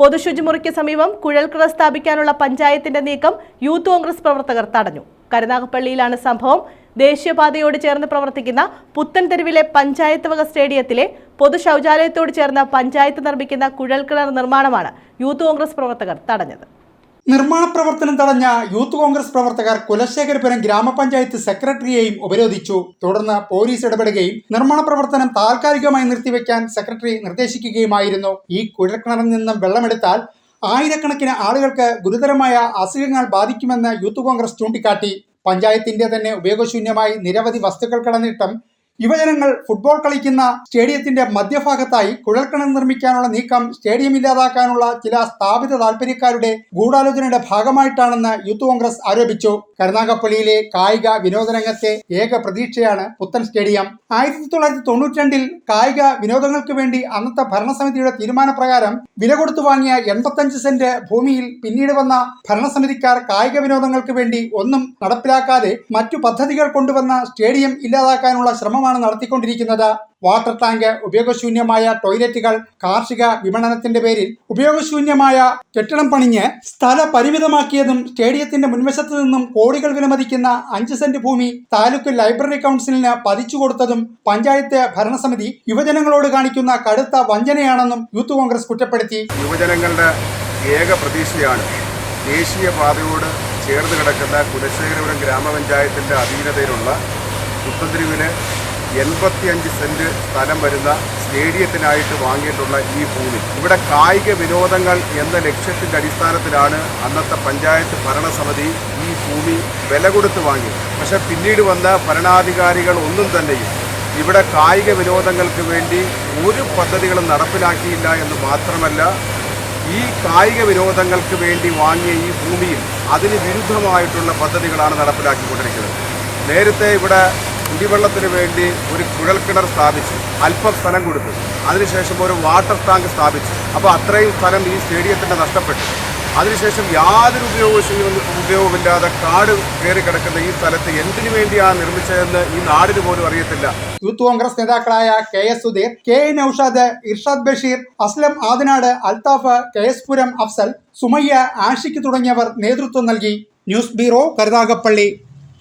പൊതുശുചിമുറിക്ക് സമീപം കുഴൽക്കിണർ സ്ഥാപിക്കാനുള്ള പഞ്ചായത്തിന്റെ നീക്കം യൂത്ത് കോൺഗ്രസ് പ്രവർത്തകർ തടഞ്ഞു. കരുനാഗപ്പള്ളിയിലാണ് സംഭവം. ദേശീയപാതയോട് ചേർന്ന് പ്രവർത്തിക്കുന്ന പുത്തൻതെരുവിലെ പഞ്ചായത്ത് വക സ്റ്റേഡിയത്തിലെ പൊതു ശൗചാലയത്തോട് ചേർന്ന് പഞ്ചായത്ത് നിർമ്മിക്കുന്ന കുഴൽക്കിണർ നിർമ്മാണമാണ് യൂത്ത് കോൺഗ്രസ് പ്രവർത്തകർ തടഞ്ഞത്. നിർമ്മാണ പ്രവർത്തനം തടഞ്ഞ യൂത്ത് കോൺഗ്രസ് പ്രവർത്തകർ കുലശേഖരപുരം ഗ്രാമപഞ്ചായത്ത് സെക്രട്ടറിയെയും ഉപരോധിച്ചു. തുടർന്ന് പോലീസ് ഇടപെടുകയും നിർമ്മാണ പ്രവർത്തനം താൽക്കാലികമായി നിർത്തിവെക്കാൻ സെക്രട്ടറി നിർദ്ദേശിക്കുകയുമായിരുന്നു. ഈ കുഴൽക്കിണറിൽ നിന്നും വെള്ളമെടുത്താൽ ആയിരക്കണക്കിന് ആളുകൾക്ക് ഗുരുതരമായ അസുഖങ്ങൾ ബാധിക്കുമെന്ന് യൂത്ത് കോൺഗ്രസ് ചൂണ്ടിക്കാട്ടി. പഞ്ചായത്തിന്റെ തന്നെ ഉപയോഗശൂന്യമായി നിരവധി വസ്തുക്കൾ കിടന്നിട്ടും യുവജനങ്ങൾ ഫുട്ബോൾ കളിക്കുന്ന സ്റ്റേഡിയത്തിന്റെ മധ്യഭാഗത്തായി കുഴൽക്കിണർ നിർമ്മിക്കാനുള്ള നീക്കം സ്റ്റേഡിയം ഇല്ലാതാക്കാനുള്ള ചില സ്ഥാപിത താൽപര്യക്കാരുടെ ഗൂഢാലോചനയുടെ ഭാഗമായിട്ടാണെന്ന് യൂത്ത് കോൺഗ്രസ് ആരോപിച്ചു. കരുനാഗപ്പള്ളിയിലെ കായിക വിനോദരംഗത്തെ ഏക പ്രതീക്ഷയാണ് പുത്തൻ സ്റ്റേഡിയം. ആയിരത്തി തൊള്ളായിരത്തി തൊണ്ണൂറ്റി രണ്ടിൽ കായിക വിനോദങ്ങൾക്ക് വേണ്ടി അന്നത്തെ ഭരണസമിതിയുടെ തീരുമാനപ്രകാരം വില കൊടുത്തു വാങ്ങിയ എൺപത്തഞ്ച് സെന്റ് ഭൂമിയിൽ പിന്നീട് വന്ന ഭരണസമിതിക്കാർ കായിക വിനോദങ്ങൾക്ക് വേണ്ടി ഒന്നും നടപ്പിലാക്കാതെ മറ്റു പദ്ധതികൾ കൊണ്ടുവന്ന സ്റ്റേഡിയം ഇല്ലാതാക്കാനുള്ള ശ്രമമാണ് നടത്തിക്കൊണ്ടിരിക്കുന്നത്. വാട്ടർ ടാങ്ക് ഉപയോഗശൂന്യമായ ടോയ്ലറ്റുകൾ കാർഷിക വിപണനത്തിന്റെ പേരിൽ ഉപയോഗശൂന്യമായ കെട്ടിടം പണിഞ്ഞ് സ്ഥല പരിമിതമാക്കിയതും സ്റ്റേഡിയത്തിന്റെ മുൻവശത്തു നിന്നും കോടികൾ വിലമതിക്കുന്ന അഞ്ച് സെന്റ് ഭൂമി താലൂക്ക് ലൈബ്രറി കൗൺസിലിന് പതിച്ചു കൊടുത്തതും പഞ്ചായത്ത് ഭരണസമിതി യുവജനങ്ങളോട് കാണിക്കുന്ന കടുത്ത വഞ്ചനയാണെന്നും യൂത്ത് കോൺഗ്രസ് കുറ്റപ്പെടുത്തി. യുവജനങ്ങളുടെ ഏക പ്രതീക്ഷയാണ് ദേശീയ പാതയോട് ചേർന്ന് കിടക്കുന്ന കുലശേഖരപുരം ഗ്രാമപഞ്ചായത്തിന്റെ അധീനതയിലുള്ള പുത്തന്തിരിവിന് എൺപത്തിയഞ്ച് സെന്റ് സ്ഥലം വരുന്ന സ്റ്റേഡിയത്തിനായിട്ട് വാങ്ങിയിട്ടുള്ള ഈ ഭൂമി ഇവിടെ കായിക വിനോദങ്ങൾ എന്ന ലക്ഷ്യത്തിന്റെ അടിസ്ഥാനത്തിലാണ് അന്നത്തെ പഞ്ചായത്ത് ഭരണസമിതി ഈ ഭൂമി വില കൊടുത്ത് വാങ്ങി പക്ഷെ പിന്നീട് വന്ന ഭരണാധികാരികൾ ഒന്നും തന്നെയും ഇവിടെ കായിക വിനോദങ്ങൾക്ക് വേണ്ടി ഒരു പദ്ധതികളും നടപ്പിലാക്കിയില്ല എന്ന് മാത്രമല്ല ഈ കായിക വിനോദങ്ങൾക്ക് വേണ്ടി വാങ്ങിയ ഈ ഭൂമിയിൽ അതിന് വിരുദ്ധമായിട്ടുള്ള പദ്ധതികളാണ് നടപ്പിലാക്കിക്കൊണ്ടിരിക്കുന്നത്. നേരത്തെ ഇവിടെ കുടിവെള്ളത്തിന് വേണ്ടി ഒരു കുഴൽക്കിണർ സ്ഥാപിച്ചു. അല്പം സ്ഥലം കൊടുത്തു. അതിനുശേഷം ഒരു വാട്ടർ ടാങ്ക് സ്ഥാപിച്ചു. അപ്പോൾ അത്രയും സ്ഥലം ഈ സ്റ്റേഡിയത്തിന്റെ നഷ്ടപ്പെട്ടു. അതിനുശേഷം യാതൊരു ഉപയോഗവും ഉപയോഗമില്ലാതെ കാട് കയറി കിടക്കുന്ന ഈ സ്ഥലത്ത് എന്തിനു വേണ്ടിയാണ് നിർമ്മിച്ചതെന്ന് ഈ നാടിന് പോലും അറിയത്തില്ല. യൂത്ത് കോൺഗ്രസ് നേതാക്കളായ K S Sudheer K A Noushad Irshad Basheer Aslam Adinad Althaf K S Puram Afsal Sumayya Ashik തുടങ്ങിയവർ നേതൃത്വം നൽകി. News bureau Karunagappally.